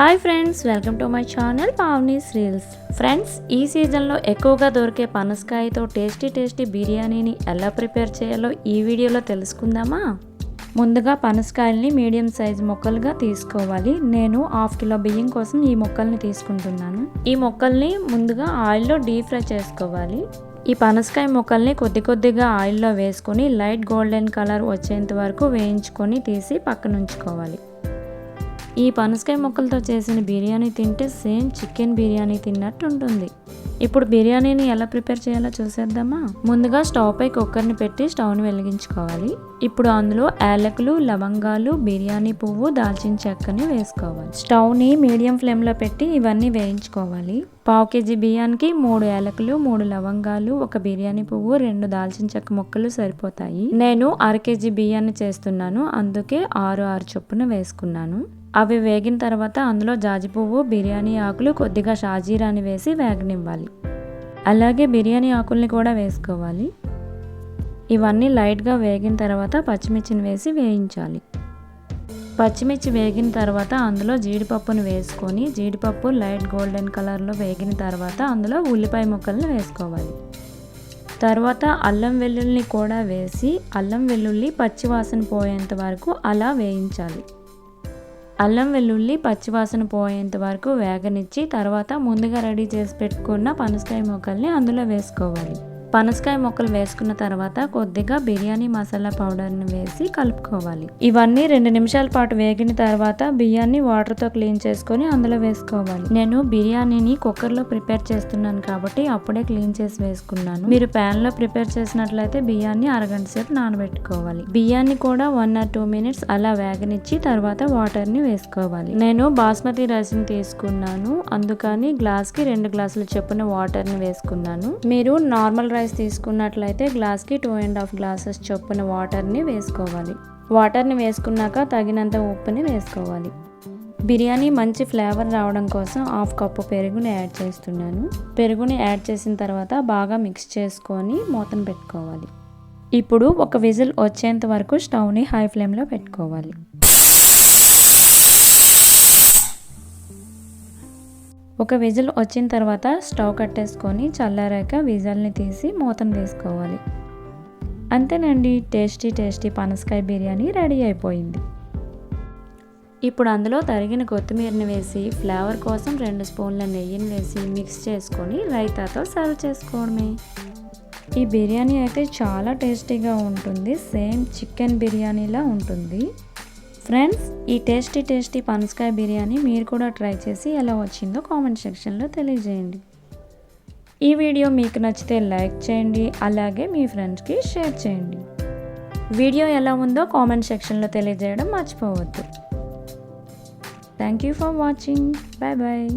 Hi friends welcome to my channel Pavani's reels. Friends ఈ సీజన్లో ఎక్కువగా దొరికే పనసకాయతో టేస్టీ టేస్టీ బిర్యానీని ఎలా ప్రిపేర్ చేయాలో ఈ వీడియోలో తెలుసుకుందామా? ముందుగా పనసకాయల్ని మీడియం సైజ్ ముక్కలుగా తీసుకోవాలి. నేను హాఫ్ కిలో బియ్యం కోసం ఈ మొక్కల్ని తీసుకుంటున్నాను. ఈ మొక్కల్ని ముందుగా ఆయిల్లో డీప్ ఫ్రై చేసుకోవాలి. ఈ పనసకాయ ముక్కల్ని కొద్ది కొద్దిగా ఆయిల్లో వేసుకొని లైట్ గోల్డెన్ కలర్ వచ్చేంత వరకు వేయించుకొని తీసి పక్కన ఉంచుకోవాలి ఈ పనసకాయ ముక్కలతో చేసిన బిర్యానీ తింటే సేమ్ చికెన్ బిర్యానీ తిన్నట్టు ఉంటుంది ఇప్పుడు బిర్యానీని ఎలా ప్రిపేర్ చేయాలో చూసేద్దామా? ముందుగా స్టవ్ పై కుక్కర్ని పెట్టి స్టవ్ని వెలిగించుకోవాలి. ఇప్పుడు అందులో యాలకులు లవంగాలు బిర్యానీ పువ్వు దాల్చిన చెక్కని వేసుకోవాలి. స్టవ్ని మీడియం ఫ్లేమ్లో పెట్టి ఇవన్నీ వేయించుకోవాలి. పావు కేజీ బియ్యానికి మూడు యాలకులు మూడు లవంగాలు ఒక బిర్యానీ పువ్వు రెండు దాల్చిన చెక్క ముక్కలు సరిపోతాయి. నేను అర కేజీ బియ్యాన్ని చేస్తున్నాను. అందుకే ఆరు ఆరు చొప్పున వేసుకున్నాను. అవి వేగిన తర్వాత అందులో జాజి పువ్వు బిర్యానీ ఆకులు కొద్దిగా షాజీరాని వేసి వేగనివ్వాలి. అలాగే బిర్యానీ ఆకుల్ని కూడా వేసుకోవాలి. ఇవన్నీ లైట్గా వేగిన తర్వాత పచ్చిమిర్చిని వేసి వేయించాలి. పచ్చిమిర్చి వేగిన తర్వాత అందులో జీడిపప్పును వేసుకొని జీడిపప్పు లైట్ గోల్డెన్ కలర్లో వేగిన తర్వాత అందులో ఉల్లిపాయ ముక్కలను వేసుకోవాలి. తర్వాత అల్లం వెల్లుల్లిని కూడా వేసి అల్లం వెల్లుల్లి పచ్చివాసన పోయేంత వరకు అలా వేయించాలి. అల్లం వెల్లుల్లి పచ్చివాసన పోయేంత వరకు వేగనిచ్చి తర్వాత ముందుగా రెడీ చేసి పెట్టుకున్న పనసకాయ మొక్కల్ని అందులో వేసుకోవాలి. పనసకాయ ముక్కలు వేసుకున్న తర్వాత కొద్దిగా బిర్యానీ మసాలా పౌడర్ని వేసి కలుపుకోవాలి. ఇవన్నీ రెండు నిమిషాల పాటు వేగిన తర్వాత బియ్యాన్ని వాటర్తో క్లీన్ చేసుకొని అందులో వేసుకోవాలి. నేను బిర్యానీని కుక్కర్లో ప్రిపేర్ చేస్తున్నాను కాబట్టి అప్పుడే క్లీన్ చేసి వేసుకున్నాను. మీరు ప్యాన్లో ప్రిపేర్ చేసినట్లయితే బియ్యాన్ని అరగంట సేపు నానబెట్టుకోవాలి. బియ్యాన్ని కూడా వన్ ఆర్ టూ మినిట్స్ అలా వేగనిచ్చి తర్వాత వాటర్ని వేసుకోవాలి. నేను బాస్మతి రైస్ని తీసుకున్నాను. అందుకని గ్లాస్కి రెండు గ్లాసుల చొప్పున వాటర్ని వేసుకున్నాను. మీరు నార్మల్ రైస్ తీసుకున్నట్లయితే గ్లాస్కి టూ అండ్ హాఫ్ గ్లాసెస్ చొప్పున వాటర్ని వేసుకోవాలి. వాటర్ని వేసుకున్నాక తగినంత ఉప్పుని వేసుకోవాలి. బిర్యానీ మంచి ఫ్లేవర్ రావడం కోసం హాఫ్ కప్పు పెరుగుని యాడ్ చేస్తున్నాను. పెరుగుని యాడ్ చేసిన తర్వాత బాగా మిక్స్ చేసుకొని మూతను పెట్టుకోవాలి. ఇప్పుడు ఒక విజిల్ వచ్చేంత వరకు స్టవ్ని హై ఫ్లేమ్లో పెట్టుకోవాలి. ఒక విజిల్ వచ్చిన తర్వాత స్టవ్ కట్టేసుకొని చల్లారాక విజల్ని తీసి మూతను వేసుకోవాలి అంతేనండి టేస్టీ టేస్టీ పనసకాయ బిర్యానీ రెడీ అయిపోయింది. ఇప్పుడు అందులో తరిగిన కొత్తిమీరని వేసి ఫ్లేవర్ కోసం రెండు స్పూన్ల నెయ్యిని వేసి మిక్స్ చేసుకొని రైతాతో సర్వ్ చేసుకోవడమే. ఈ బిర్యానీ అయితే చాలా టేస్టీగా ఉంటుంది. సేమ్ చికెన్ బిర్యానీలా ఉంటుంది. ఫ్రెండ్స్ ఈ టేస్టీ టేస్టీ పనసకాయ బిర్యానీ మీరు కూడా ట్రై చేసి ఎలా వచ్చిందో కామెంట్ సెక్షన్లో తెలియజేయండి. ఈ వీడియో మీకు నచ్చితే లైక్ చేయండి అలాగే మీ ఫ్రెండ్స్కి షేర్ చేయండి. వీడియో ఎలా ఉందో కామెంట్ సెక్షన్లో తెలియజేయడం మర్చిపోవద్దు. Thank you for watching. Bye bye.